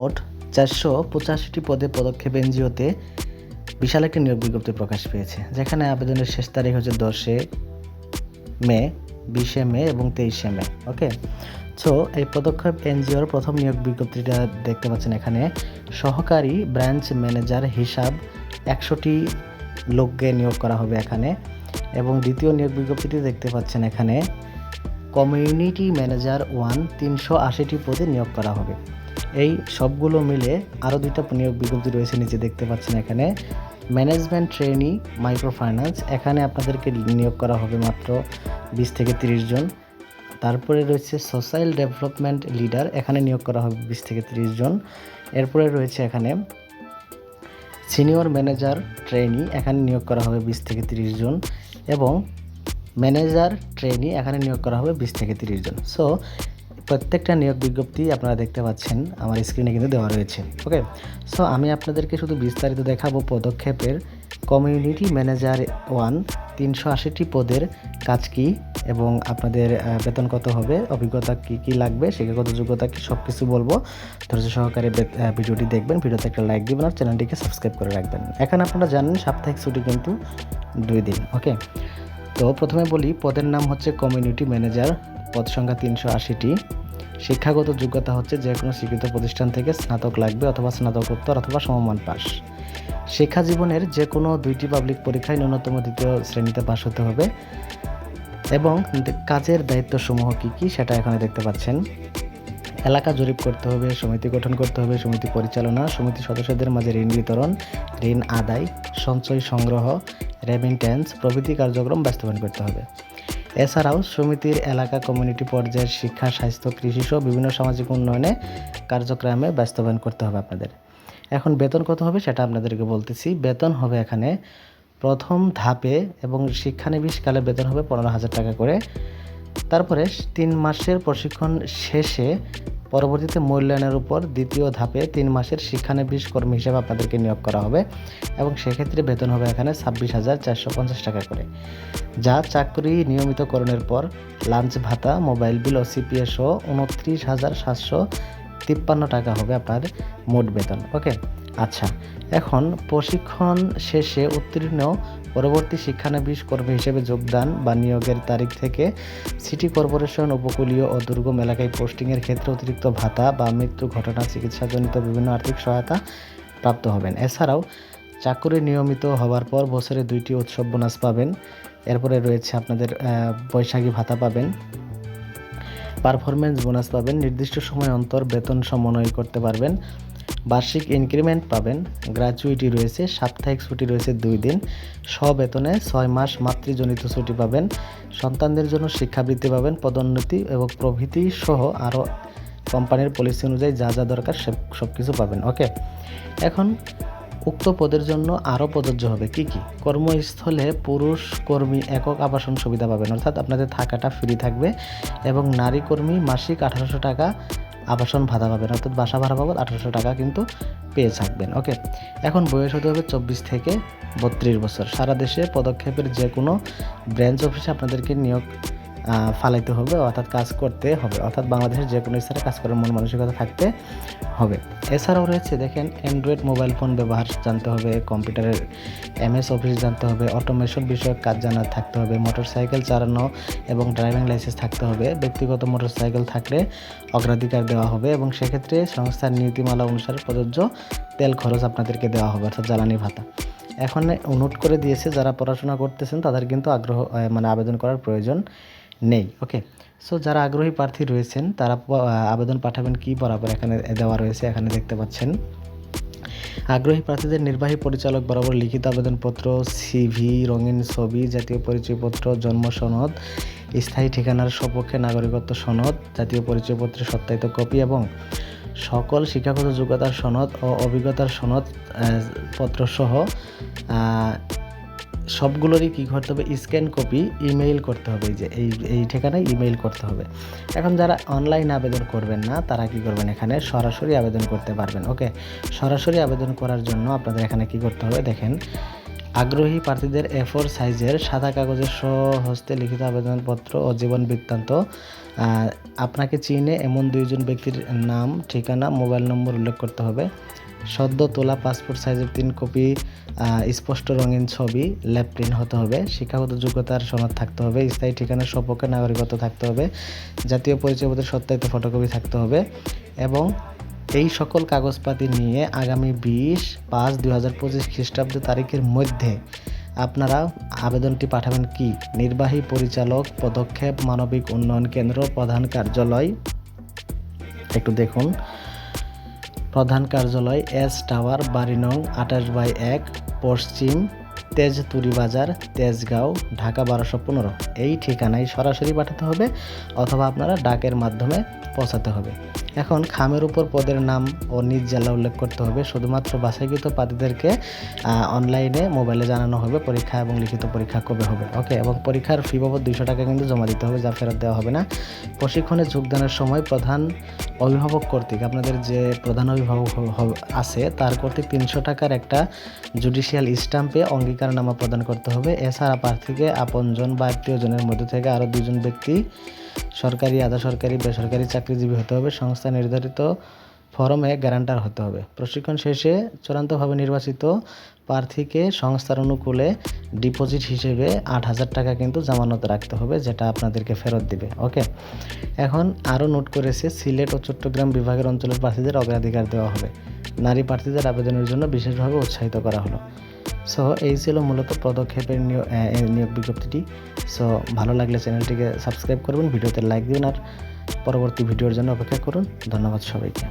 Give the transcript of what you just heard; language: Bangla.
মোট চারশো পঁচাশিটি পদে পদক্ষেপ এনজিওতে বিশাল একটি নিয়োগ বিজ্ঞপ্তি প্রকাশ পেয়েছে, যেখানে আবেদনের শেষ তারিখ হচ্ছে দশে মে, বিশে মে এবং তেইশে মে, ওকে? সো এই পদক্ষেপ এনজিওর প্রথম নিয়োগ বিজ্ঞপ্তিটা দেখতে পাচ্ছেন এখানে। সহকারী ব্রাঞ্চ ম্যানেজার হিসাব একশোটি লোককে নিয়োগ করা হবে এখানে এবং দ্বিতীয় নিয়োগ বিজ্ঞপ্তিটি দেখতে পাচ্ছেন এখানে। কমিউনিটি ম্যানেজার ওয়ান তিনশো আশিটি পদে নিয়োগ করা হবে। এই সবগুলো মিলে আরও দুইটা নিয়োগ বিজ্ঞপ্তি রয়েছে নিচে দেখতে পাচ্ছেন এখানে। ম্যানেজমেন্ট ট্রেনি মাইক্রো ফাইন্যান্স এখানে আপনাদেরকে নিয়োগ করা হবে মাত্র বিশ থেকে তিরিশ জন। তারপরে রয়েছে সোশ্যাল ডেভেলপমেন্ট লিডার এখানে নিয়োগ করা হবে বিশ থেকে তিরিশ জন। এরপরে রয়েছে এখানে সিনিয়র ম্যানেজার ট্রেনি এখানে নিয়োগ করা হবে বিশ থেকে তিরিশ জন। এবং ম্যানেজার ট্রেনি এখানে নিয়োগ করা হবে বিশ থেকে তিরিশ জন। সো প্রত্যেকটা নিয়োগ বিজ্ঞপ্তি আপনারা দেখতে পাচ্ছেন, আমার স্ক্রিনে কিন্তু দেওয়া রয়েছে ওকে সো আমি আপনাদেরকে শুধু বিস্তারিত দেখাবো পদক্ষেপের কমিউনিটি ম্যানেজার ওয়ান তিনশো আশিটি পদের কাজ কি এবং আপনাদের বেতন কত হবে, অভিজ্ঞতা কি কি লাগবে, শিক্ষাগত যোগ্যতা কি সব কিছু বলব। ধৈর্য সহকারে ভিডিওটি দেখবেন, ভিডিওতে একটা লাইক দিবেন আর চ্যানেলটিকে সাবস্ক্রাইব করে রাখবেন। এখানে আপনারা জানেন, সাপ্তাহিক ছুটি কিন্তু দুই দিন ওকে তো প্রথমে বলি, পদের নাম হচ্ছে কমিউনিটি ম্যানেজার পদ সংখ্যা তিনশো আশিটি। শিক্ষাগত যোগ্যতা হচ্ছে যে কোনো স্বীকৃত প্রতিষ্ঠান থেকে স্নাতক লাগবে অথবা স্নাতকোত্তর অথবা সমমান পাস শিক্ষা জীবনের যে কোনো দুইটি পাবলিক পরীক্ষায় ন্যূনতম দ্বিতীয় শ্রেণীতে পাশ হতে হবে। এবং কাজের দায়িত্বসমূহ কী কী সেটা এখানে দেখতে পাচ্ছেন। এলাকা জরিপ করতে হবে, সমিতি গঠন করতে হবে, সমিতি পরিচালনা, সমিতি সদস্যদের মাঝে ঋণ বিতরণ, ঋণ আদায়, সঞ্চয় সংগ্রহ রেমিটেন্স প্রভৃতি কার্যক্রম বাস্তবায়ন করতে হবে। এছাড়াও সমিতির এলাকা কমিউনিটি পর্যায়ের শিক্ষা, স্বাস্থ্য কৃষিসহ বিভিন্ন সামাজিক উন্নয়নে কার্যক্রমে বাস্তবায়ন করতে হবে আপনাদের। এখন বেতন কত হবে সেটা আপনাদেরকে বলতেছি। বেতন হবে এখানে প্রথম ধাপে এবং শিক্ষানবিশকালে বেতন হবে পনেরো হাজার টাকা করে। তারপরে তিন মাসের প্রশিক্ষণ শেষে পরবর্তীতে মূল্যায়নের উপর দ্বিতীয় ধাপে তিন মাসের শিক্ষানবিশ কর্মী হিসেবে আপনাদেরকে নিয়োগ করা হবে এবং সেক্ষেত্রে বেতন হবে এখানে ছাব্বিশ হাজার চারশো পঞ্চাশ টাকা করে। যা চাকরি নিয়মিতকরণের পর লাঞ্চ ভাতা, মোবাইল বিল ও সিপিএস সহ উনত্রিশ হাজার সাতশো তিপ্পান্ন টাকা হবে আপনার মোট বেতন। ওকে? আচ্ছা এখন প্রশিক্ষণ শেষে উত্তীর্ণ পরবর্তী শিক্ষানবিশ কর্মী হিসেবে যোগদান বা নিয়োগের তারিখ থেকে সিটি কর্পোরেশন, উপকূলীয় ও দুর্গম এলাকায় পোস্টিংয়ের ক্ষেত্রে অতিরিক্ত ভাতা বা মৃত্যু ঘটনা চিকিৎসাজনিত বিভিন্ন আর্থিক সহায়তা প্রাপ্ত হবেন। এছাড়াও চাকুরি নিয়মিত হওয়ার পর বছরে দুইটি উৎসব বোনাস পাবেন। এরপরে রয়েছে আপনাদের বৈশাখী ভাতা পাবেন। পারফরমেন্স বোনাস পাবেন। নির্দিষ্ট সময় অন্তর বেতন সমন্বয় করতে পারবেন। বার্ষিক ইনক্রিমেন্ট পাবেন। গ্র্যাচুইটি রয়েছে, সাপ্তাহিক ছুটি রয়েছে দুই দিন। স্ববেতনে ছয় মাস মাতৃজনিত ছুটি পাবেন। সন্তানদের জন্য শিক্ষাবৃত্তি পাবেন, পদোন্নতি এবং প্রভৃতি সহ আরও কোম্পানির পলিসি অনুযায়ী যা যা দরকার সব কিছু পাবেন। ওকে এখন উক্ত পদের জন্য আরও প্রযোজ্য হবে কি কি? কর্মস্থলে পুরুষ কর্মী একক আবাসন সুবিধা পাবেন। অর্থাৎ আপনাদের থাকাটা ফ্রি থাকবে এবং নারী কর্মী মাসিক আঠারোশো টাকা আবাসন ভাতা পাবেন, অর্থাৎ বাসা ভাড়া বাবদ আঠারোশো টাকা কিন্তু পেয়ে থাকবেন, ওকে? এখন বয়স হতে হবে চব্বিশ থেকে বত্রিশ বছর। সারা দেশে পদক্ষেপের যে কোনো ব্রাঞ্চ অফিসে আপনাদেরকে নিয়োগ ফালাইতে হবে, অর্থাৎ কাজ করতে হবে, অর্থাৎ বাংলাদেশের যে কোনো স্তরে কাজ করার মন মানসিকতা থাকতে হবে। এছাড়াও রয়েছে, দেখেন অ্যান্ড্রয়েড মোবাইল ফোন ব্যবহার জানতে হবে, কম্পিউটারের এমএস অফিস জানতে হবে অটোমেশন বিষয়ক কাজ জানা থাকতে হবে মোটরসাইকেল চালানো এবং ড্রাইভিং লাইসেন্স থাকতে হবে, ব্যক্তিগত মোটরসাইকেল থাকলে অগ্রাধিকার দেওয়া হবে এবং সেক্ষেত্রে সংস্থার নীতিমালা অনুসারে প্রযোজ্য তেল খরচ আপনাদেরকে দেওয়া হবে, অর্থাৎ জ্বালানি ভাতা। এখন নোট করে দিয়েছে, যারা পড়াশোনা করতেছেন তাদের কিন্তু আগ্রহ মানে আবেদন করার প্রয়োজন নেই ওকে সো যারা আগ্রহী প্রার্থী রয়েছেন, তারা আবেদন পাঠাবেন কি বরাবর এখানে দেওয়া রয়েছে, এখানে দেখতে পাচ্ছেন। আগ্রহী প্রার্থীদের নির্বাহী পরিচালক বরাবর লিখিত আবেদনপত্র সিভি রঙিন ছবি, জাতীয় পরিচয়পত্র, জন্ম সনদ, স্থায়ী ঠিকানার সপক্ষে নাগরিকত্ব সনদ, জাতীয় পরিচয়পত্রের সত্যায়িত কপি এবং সকল শিক্ষাগত যোগ্যতার সনদ ও অভিজ্ঞতার সনদ পত্রসহ সবগুলোরই কী করতে হবে? স্ক্যান কপি ইমেইল করতে হবে। এই যে, এই এই ঠিকানায় ইমেইল করতে হবে। এখন যারা অনলাইন আবেদন করবেন না, তারা কি করবেন এখানে? সরাসরি আবেদন করতে পারবেন ওকে সরাসরি আবেদন করার জন্য আপনাদের এখানে কি করতে হবে? দেখেন, আগ্রহী প্রার্থীদের এ ফোর সাইজের সাদা কাগজের স্বহস্তে লিখিত আবেদনপত্র ও জীবন বৃত্তান্ত। আপনাকে চিনে এমন দুইজন ব্যক্তির নাম, ঠিকানা, মোবাইল নম্বর উল্লেখ করতে হবে। সদ্য তোলা পাসপোর্ট সাইজের তিন কপি স্পষ্ট রঙিন ছবি ল্যাব প্রিন্ট হতে হবে। শিক্ষাগত যোগ্যতার সনদ থাকতে হবে, স্থায়ী ঠিকানার সপক্ষে নাগরিকত্ব থাকতে হবে, জাতীয় পরিচয়পত্রের সত্যায়িত ফটোকপি থাকতে হবে এবং এই সকল কাগজপাতি নিয়ে আগামী বিশ পাঁচ দুই হাজার পঁচিশ খ্রিস্টাব্দ তারিখের মধ্যে আপনারা আবেদনটি পাঠাবেন কি? নির্বাহী পরিচালক, পদক্ষেপ, মানবিক উন্নয়ন কেন্দ্র, প্রধান কার্যালয়। একটু দেখুন। প্রধান কার্যালয় এস টাওয়ার বাড়ি নং আঠাশ বাই এক পশ্চিম তেজতুরি বাজার, তেজগাঁও, ঢাকা বারোশো পনেরো। এই ঠিকানায় সরাসরি পাঠাতে হবে অথবা আপনারা ডাকের মাধ্যমে পৌঁছাতে হবে। এখন খামের উপর পদের নাম ও নিজ জেলা উল্লেখ করতে হবে। শুধুমাত্র বাছাইকৃত প্রার্থীদেরকে অনলাইনে মোবাইলে জানানো হবে। পরীক্ষা এবং লিখিত পরীক্ষা কবে হবে? ওকে, এবং পরীক্ষার ফি বাবদ দুইশো টাকা কিন্তু জমা দিতে হবে, যা ফেরত দেওয়া হবে না। প্রশিক্ষণে যোগদানের সময় প্রধান অভিভাবক কর্তৃক, আপনাদের যে প্রধান অভিভাবক আছে, তার কর্তৃক তিনশো টাকার একটা জুডিশিয়াল স্টাম্পে অঙ্গীকারনামা প্রদান করতে হবে। এছাড়া প্রার্থীকে আপনজন বা আত্মীয়জনের মধ্যে থেকে আরও দুজন ব্যক্তি, সরকারি আধা সরকারি বেসরকারি চাকরিজীবী হতে হবে। সংস্থা নির্ধারিত ফরমে গ্যারান্টার হতে হবে। প্রশিক্ষণ শেষে চূড়ান্তভাবে নির্বাচিত প্রার্থীকে সংস্থার অনুকূলে ডিপোজিট হিসেবে আট হাজার টাকা কিন্তু জামানত রাখতে হবে, যেটা আপনাদেরকে ফেরত দিবে। ওকে? এখন আরও নোট করেছে, সিলেট ও চট্টগ্রাম বিভাগের অঞ্চলের প্রার্থীদের অগ্রাধিকার দেওয়া হবে। নারী প্রার্থীদের আবেদনের জন্য বিশেষভাবে উৎসাহিত করা হলো। সো এই ছিল মূলত পদক্ষেপের নিয়োগ বিজ্ঞপ্তিটি। সো ভালো লাগলে চ্যানেলটিকে সাবস্ক্রাইব করবেন, ভিডিওতে লাইক দিন আর পরবর্তী ভিডিওর জন্য অপেক্ষা করুন। ধন্যবাদ সবাইকে।